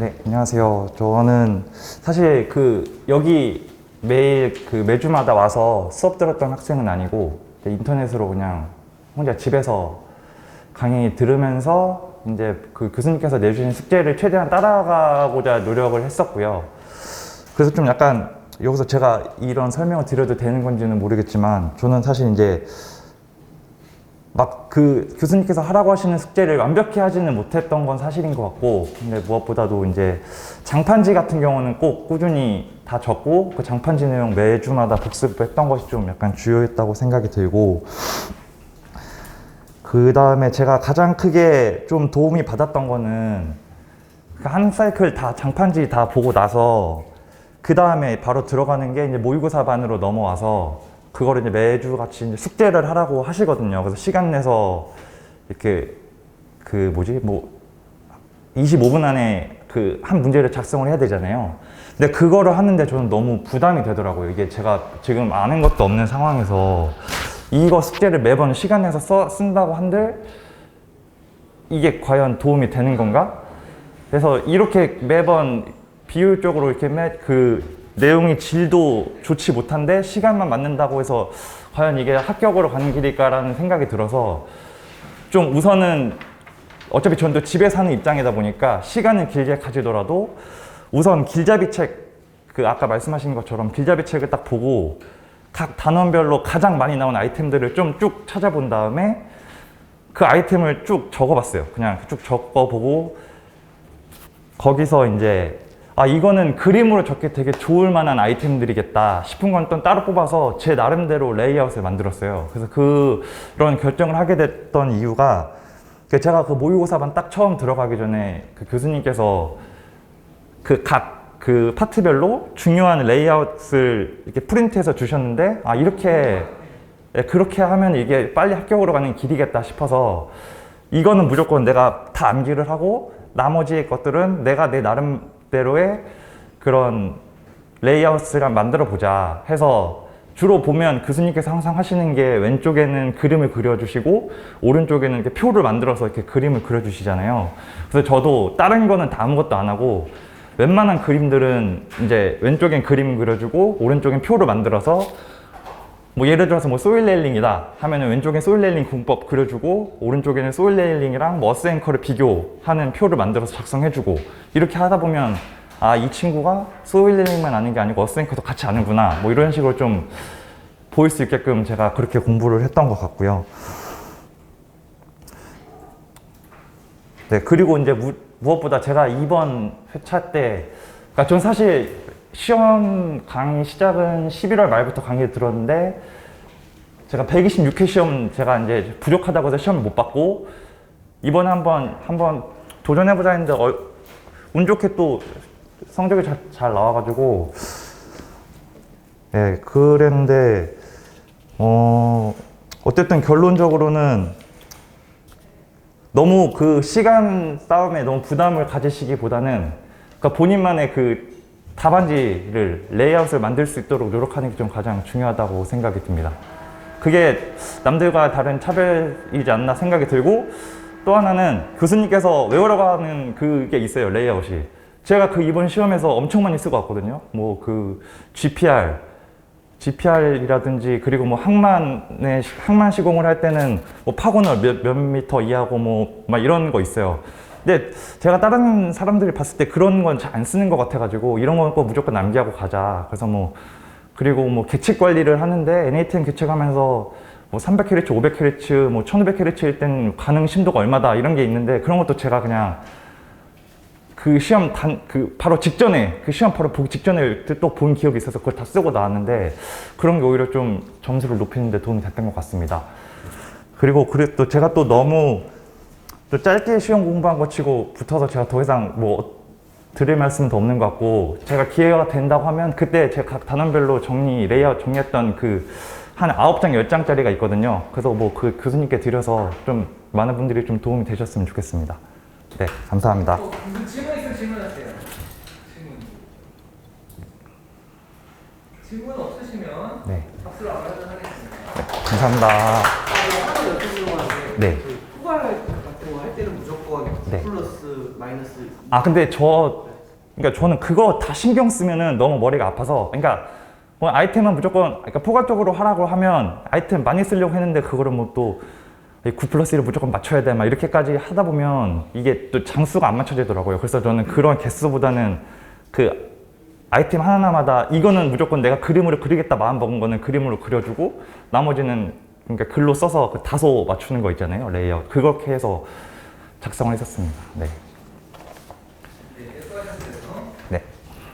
네, 안녕하세요. 저는 사실 그 여기 매일 그 매주마다 와서 수업 들었던 학생은 아니고 인터넷으로 그냥 혼자 집에서 강의 들으면서 이제 그 교수님께서 내주신 숙제를 최대한 따라가고자 노력을 했었고요. 그래서 좀 약간 여기서 제가 이런 설명을 드려도 되는 건지는 모르겠지만 저는 사실 이제 막 그 교수님께서 하라고 하시는 숙제를 완벽히 하지는 못했던 건 사실인 것 같고 근데 무엇보다도 이제 장판지 같은 경우는 꼭 꾸준히 다 적고 그 장판지 내용 매주마다 복습했던 것이 좀 약간 주요했다고 생각이 들고 그 다음에 제가 가장 크게 좀 도움이 받았던 거는 그한 사이클 다 장판지 다 보고 나서 그 다음에 바로 들어가는 게 이제 모의고사 반으로 넘어와서 그거를 이제 매주 같이 이제 숙제를 하라고 하시거든요. 그래서 시간 내서 이렇게 그 뭐지 뭐 25분 안에 그 한 문제를 작성을 해야 되잖아요. 근데 그거를 하는데 저는 너무 부담이 되더라고요. 이게 제가 지금 아는 것도 없는 상황에서 이거 숙제를 매번 시간 내서 써, 쓴다고 한들 이게 과연 도움이 되는 건가? 그래서 이렇게 매번 비율적으로 이렇게 매, 그 내용이 질도 좋지 못한데 시간만 맞는다고 해서 과연 이게 합격으로 가는 길일까라는 생각이 들어서 좀 우선은 어차피 또 집에 사는 입장이다 보니까 시간을 길게 가지더라도 우선 길잡이 책, 그 아까 말씀하신 것처럼 길잡이 책을 딱 보고 각 단원별로 가장 많이 나온 아이템들을 좀 쭉 찾아본 다음에 그 아이템을 쭉 적어봤어요. 그냥 쭉 적어보고 거기서 이제 아 이거는 그림으로 적기 되게 좋을 만한 아이템들이겠다 싶은 건 또 따로 뽑아서 제 나름대로 레이아웃을 만들었어요. 그래서 그, 그런 결정을 하게 됐던 이유가 그 제가 그 모의고사반 딱 처음 들어가기 전에 그 교수님께서 그각 그 파트별로 중요한 레이아웃을 이렇게 프린트해서 주셨는데 아 이렇게 예, 그렇게 하면 이게 빨리 합격으로 가는 길이겠다 싶어서 이거는 무조건 내가 다 암기를 하고 나머지 것들은 내가 내 나름 대로의 그런 레이아웃을 만들어 보자 해서 주로 보면 교수님께서 항상 하시는 게 왼쪽에는 그림을 그려주시고 오른쪽에는 이렇게 표를 만들어서 이렇게 그림을 그려주시잖아요. 그래서 저도 다른 거는 다 아무것도 안 하고 웬만한 그림들은 이제 왼쪽엔 그림 그려주고 오른쪽엔 표를 만들어서 뭐 예를 들어서 뭐 소일 레일링이다 하면은 왼쪽에 소일 레일링 군법 그려주고 오른쪽에는 소일 레일링이랑 뭐 앵커를 비교하는 표를 만들어서 작성해주고 이렇게 하다 보면 아 이 친구가 소일 레일링만 아는 게 아니고 어스 앵커도 같이 아는구나 뭐 이런 식으로 좀 보일 수 있게끔 제가 그렇게 공부를 했던 것 같고요. 네 그리고 이제 무, 무엇보다 제가 이번 회차 때 그러니까 전 사실 시험 강의 시작은 11월 말부터 강의를 들었는데 제가 126회 시험 제가 이제 부족하다고 해서 시험을 못 봤고 이번에 한번 한번 도전해 보자 했는데 어, 운 좋게 또 성적이 잘, 잘 나와가지고 예 그랬는데 어 어쨌든 결론적으로는 너무 그 시간 싸움에 너무 부담을 가지시기보다는 그러니까 본인만의 그 답안지를 레이아웃을 만들 수 있도록 노력하는 게 좀 가장 중요하다고 생각이 듭니다. 그게 남들과 다른 차별이지 않나 생각이 들고 또 하나는 교수님께서 외우라고 하는 그게 있어요 레이아웃이 제가 그 이번 시험에서 엄청 많이 쓰고 왔거든요 뭐 그 GPR GPR이라든지 그리고 뭐 항만의 항만 시공을 할 때는 뭐 파고널 몇, 몇 미터 이하고 뭐 막 이런 거 있어요. 근데 제가 다른 사람들이 봤을 때 그런 건 잘 안 쓰는 것 같아가지고 이런 건 꼭 무조건 남기하고 가자. 그래서 뭐 그리고 뭐 계측 관리를 하는데 NATM 계측하면서 뭐 300Hz, 500Hz, 뭐 1500Hz일 땐 가능 심도가 얼마다 이런 게 있는데 그런 것도 제가 그냥 그 시험 단, 그 바로 직전에, 그 시험 바로 보기 직전에 또 본 기억이 있어서 그걸 다 쓰고 나왔는데 그런 게 오히려 좀 점수를 높이는데 도움이 됐던 것 같습니다. 그리고 그래 또 제가 또 너무 또 짧게 시험 공부한 거 치고 붙어서 제가 더 이상 뭐 드릴 말씀도 없는 것 같고 제가 기회가 된다고 하면 그때 제가 각 단원별로 정리, 레이아웃 정리했던 그 한 아홉 장, 열 장짜리가 있거든요. 그래서 뭐 그 교수님께 드려서 좀 많은 분들이 좀 도움이 되셨으면 좋겠습니다. 네, 감사합니다. 또 무슨 질문 있으면 질문하세요. 질문. 질문 없으시면 네, 박수로 안하도록 하겠습니다. 감사합니다. 아, 네. 네. 플러스 마이너스 아 근데 저 그러니까 저는 그거 다 신경 쓰면은 너무 머리가 아파서 그러니까 뭐 아이템은 무조건 그러니까 포괄적으로 하라고 하면 아이템 많이 쓰려고 했는데 그거를 뭐또 9 플러스 1을 무조건 맞춰야 돼 막 이렇게까지 하다 보면 이게 또 장수가 안 맞춰지더라고요. 그래서 저는 그런 개수보다는 그 아이템 하나하나마다 이거는 무조건 내가 그림으로 그리겠다 마음 먹은 거는 그림으로 그려주고 나머지는 그러니까 글로 써서 그 다소 맞추는 거 있잖아요. 레이아웃. 그렇게 해서 작성을 했었습니다. 네.